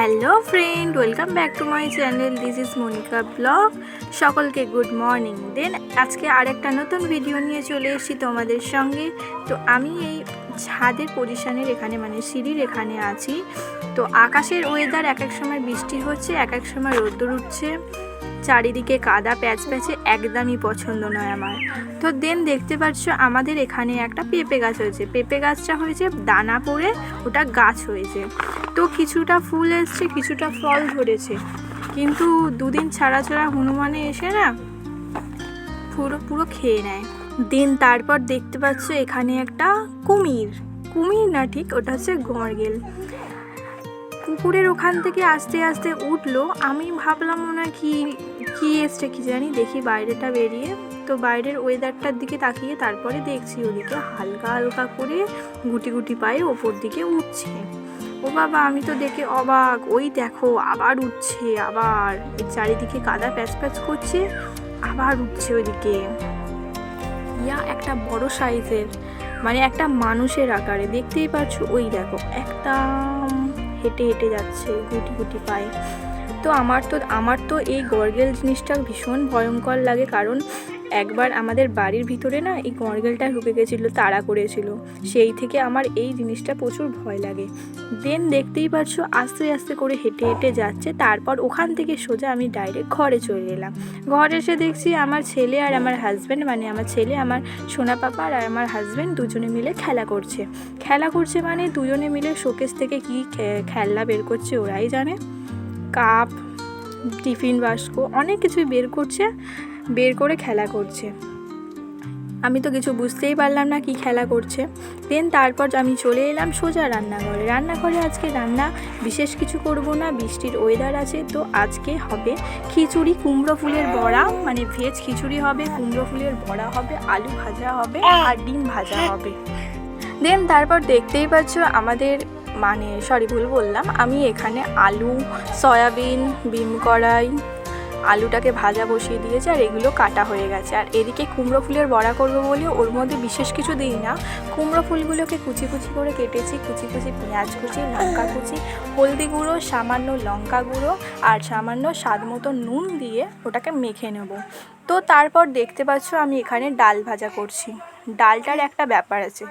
Hello friend, welcome back to my channel, this is Monika blog. সকলকে good morning. Then আজকে আরেকটা নতুন video নিয়ে চলে এসেছি তোমাদের সঙ্গে। তো আমি এই ছাদের পজিশানের এখানে মানে সিঁড়ির এখানে আছি। তো আকাশের ওয়েদার এক এক সময় বৃষ্টি হচ্ছে, এক এক সময় রোদ্দুর উঠছে। চারিদিকে কাদা প্যাচ প্যাচে একদমই পছন্দ নয় আমার। তো দেন দেখতে পাচ্ছ, আমাদের এখানে একটা পেঁপে গাছ হয়েছে। পেঁপে গাছটা হয়েছে দানা পড়ে, ওটা গাছ হয়েছে। তো কিছুটা ফুল এসছে, কিছুটা ফল ধরেছে। কিন্তু দুদিন ছাড়া ছাড়া হনুমানে এসে না পুরো পুরো খেয়ে নেয়। দিন তারপর দেখতে পাচ্ছ, এখানে একটা কুমির। কুমির না ঠিক, ওটা হচ্ছে গরগেল পুকুরের ওখান থেকে আস্তে আস্তে উঠল, আমি ভাবলাম হয় কি, কী এসছে কি জানি, দেখি বাইরেটা বেরিয়ে তো বাইরের ওয়েদারটার দিকে তাকিয়ে তারপরে দেখছি ওদিকে হালকা হালকা করে গুটি গুটি পায়ে ওপর দিকে উঠছে। ও বাবা, আমি তো দেখে অবাক, ওই দেখো আবার উঠছে, আবার চারিদিকে কাদা প্যাচ প্যাচ করছে, আবার উঠছে ওইদিকে। ইয়া একটা বড় সাইজের মানে একটা মানুষের আকারে, দেখতেই পাচ্ছ, ওই দেখো, একটা হেঁটে হেঁটে যাচ্ছে, গুটি গুটি পায়ে। তো আমার তো আমার তো এই গর্গেল জিনিসটা ভীষণ ভয়ঙ্কর লাগে কারণ একবার আমাদের বাড়ির ভিতরে না এই গর্গেলটা ঢুকে গেছিল, তাড়া করেছিল। সেই থেকে আমার এই জিনিসটা প্রচুর ভয় লাগে। দেন দেখতেই পাচ্ছ, আস্তে আস্তে করে হেঁটে হেঁটে যাচ্ছে। তারপর ওখান থেকে সোজা আমি ডাইরেক্ট ঘরে চলে এলাম। ঘরে এসে দেখছি আমার ছেলে আর আমার হাজব্যান্ড মানে আমার ছেলে, আমার সোনা পাপা আর আমার হাজব্যান্ড দুজনে মিলে খেলা করছে। খেলা করছে মানে দুজনে মিলে শোকেস থেকে কি খেলনা বের করছে ওরাই জানে। কাপ, টিফিন, বাস্ক, অনেক কিছুই বের করছে। বের করে খেলা করছে। আমি তো কিছু বুঝতেই পারলাম না কি খেলা করছে। দেন তারপর আমি চলে এলাম সোজা রান্নাঘরে। রান্নাঘরে আজকে রান্না বিশেষ কিছু করব না, বৃষ্টির ওয়েদার আছে, তো আজকে হবে খিচুড়ি, কুমড়ো ফুলের বড়া মানে ভেজ খিচুড়ি হবে, কুমড়ো ফুলের বড়া হবে, আলু ভাজা হবে আর ডিম ভাজা হবে। দেন তারপর দেখতেই পাচ্ছ আমাদের মানে সরি ভুল বললাম, আমি এখানে আলু, সয়াবিন, বিম কড়াই আলুটাকে ভাজা বসিয়ে দিয়েছি আর এগুলো কাটা হয়ে গেছে। আর এদিকে কুমড়ো ফুলের বড়া করব বলে ওর মধ্যে বিশেষ কিছু দিই না। কুমড়ো ফুলগুলোকে কুচি কুচি করে কেটেছি, কুচি কুচি পেঁয়াজ কুচি, লঙ্কা কুচি, হলদি গুঁড়ো, সামান্য লঙ্কা গুঁড়ো আর সামান্য স্বাদ মতো নুন দিয়ে ওটাকে মেখে নেব। তো তারপর দেখতে পাচ্ছ আমি এখানে ডাল ভাজা করছি। ডালটার একটা ব্যাপার আছে।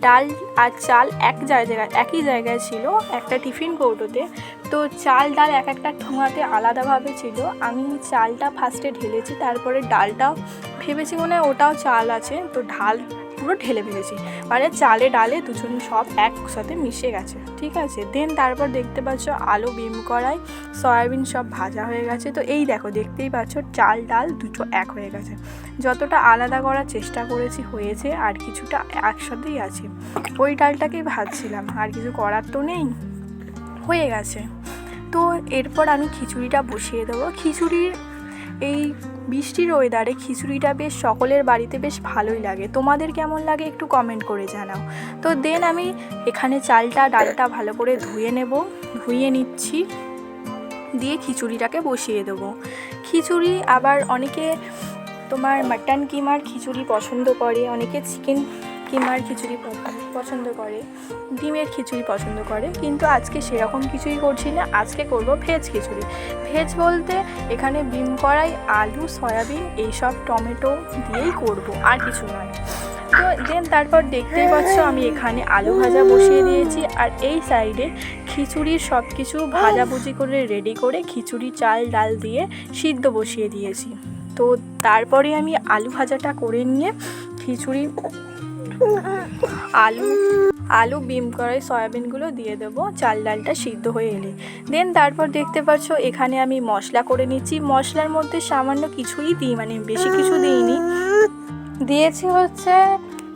ডাল আর চাল এক জায়গায় একই জায়গায় ছিল, একটা টিফিন কৌটোতে। তো চাল, ডাল এক একটা ঠোঙাতে আলাদাভাবে ছিল। আমি চালটা ফার্স্টে ঢেলেছি, তারপরে ডালটাও ভেবেছি মনে হয় ওটাও চাল আছে। তো ঢাল পুরো ঢেলে ফেলেছি মানে চালে, ডালে দুজন সব একসাথে মিশে গেছে। ঠিক আছে? দেন তারপর দেখতে পাচ্ছ আলু, বিম কড়াই, সয়াবিন সব ভাজা হয়ে গেছে। তো এই দেখো, দেখতেই পাচ্ছ চাল, ডাল দুটো এক হয়ে গেছে। যতটা আলাদা করার চেষ্টা করেছি হয়েছে, আর কিছুটা একসাথেই আছে। ওই ডালটাকেই ভাজছিলাম, আর কিছু করার তো নেই। হয়ে গেছে। তো এরপর আমি খিচুড়িটা বসিয়ে দেবো। খিচুড়ির এই বৃষ্টির ওয়েদারে খিচুড়িটা বেশ সকলের বাড়িতে বেশ ভালোই লাগে। তোমাদের কেমন লাগে একটু কমেন্ট করে জানাও। তো দেন আমি এখানে চালটা, ডালটা ভালো করে ধুয়ে নেব, ধুয়ে নিচ্ছি। দিয়ে খিচুড়িটাকে বসিয়ে দেবো। খিচুড়ি আবার অনেকে তোমার মাটন কিমার খিচুড়ি পছন্দ করে, অনেকে চিকেন কিমার খিচুড়ি পছন্দ করে। ডিমের খিচুড়ি পছন্দ করে, কিন্তু আজকে সেরকম কিছুই করছি না। আজকে করব ভেজ খিচুড়ি। ভেজ বলতে এখানে বিম কড়াই, আলু, সয়াবিন এইসব টমেটো দিয়েই করব, আর কিছু নয়। তো দেন তারপর দেখতেই পাচ্ছ আমি এখানে আলু ভাজা বসিয়ে দিয়েছি, আর এই সাইডে খিচুড়ির সব কিছু ভাজাভুজি করে রেডি করে খিচুড়ি, চাল, ডাল দিয়ে সিদ্ধ বসিয়ে দিয়েছি। তো তারপরে আমি আলু ভাজাটা করে নিয়ে খিচুড়ি আলু আলু, বিম করাই সয়াবিনগুলো দিয়ে দেবো। চাল ডালটা সিদ্ধ হয়ে এলে। দেন তারপর দেখতে পাচ্ছ, এখানে আমি মশলা করে নিচ্ছি। মশলার মধ্যে সামান্য কিছুই দিই মানে বেশি কিছু দিইনি। দিয়েছি হচ্ছে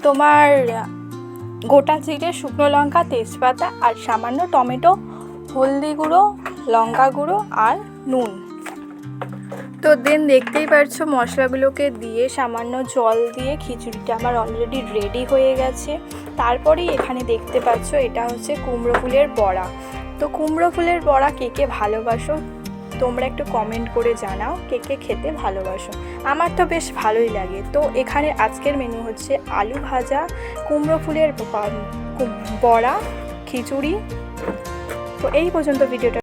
তোমার গোটা জিরে, শুকনো লঙ্কা, তেজপাতা আর সামান্য টমেটো, হলদি গুঁড়ো, লঙ্কা গুঁড়ো আর নুন। তো দেন দেখতেই পারছ, মশলাগুলোকে দিয়ে সামান্য জল দিয়ে খিচুড়িটা আমার অলরেডি রেডি হয়ে গেছে। তারপরেই এখানে দেখতে পাচ্ছ, এটা হচ্ছে কুমড়ো ফুলের বড়া। তো কুমড়ো ফুলের বড়া কে কে ভালোবাসো, তোমরা একটু কমেন্ট করে জানাও, কে কে খেতে ভালোবাসো। আমার তো বেশ ভালোই লাগে। তো এখানে আজকের মেনু হচ্ছে আলু ভাজা, কুমড়ো ফুলের বড়া, খিচুড়ি। তো এই পর্যন্ত ভিডিওটা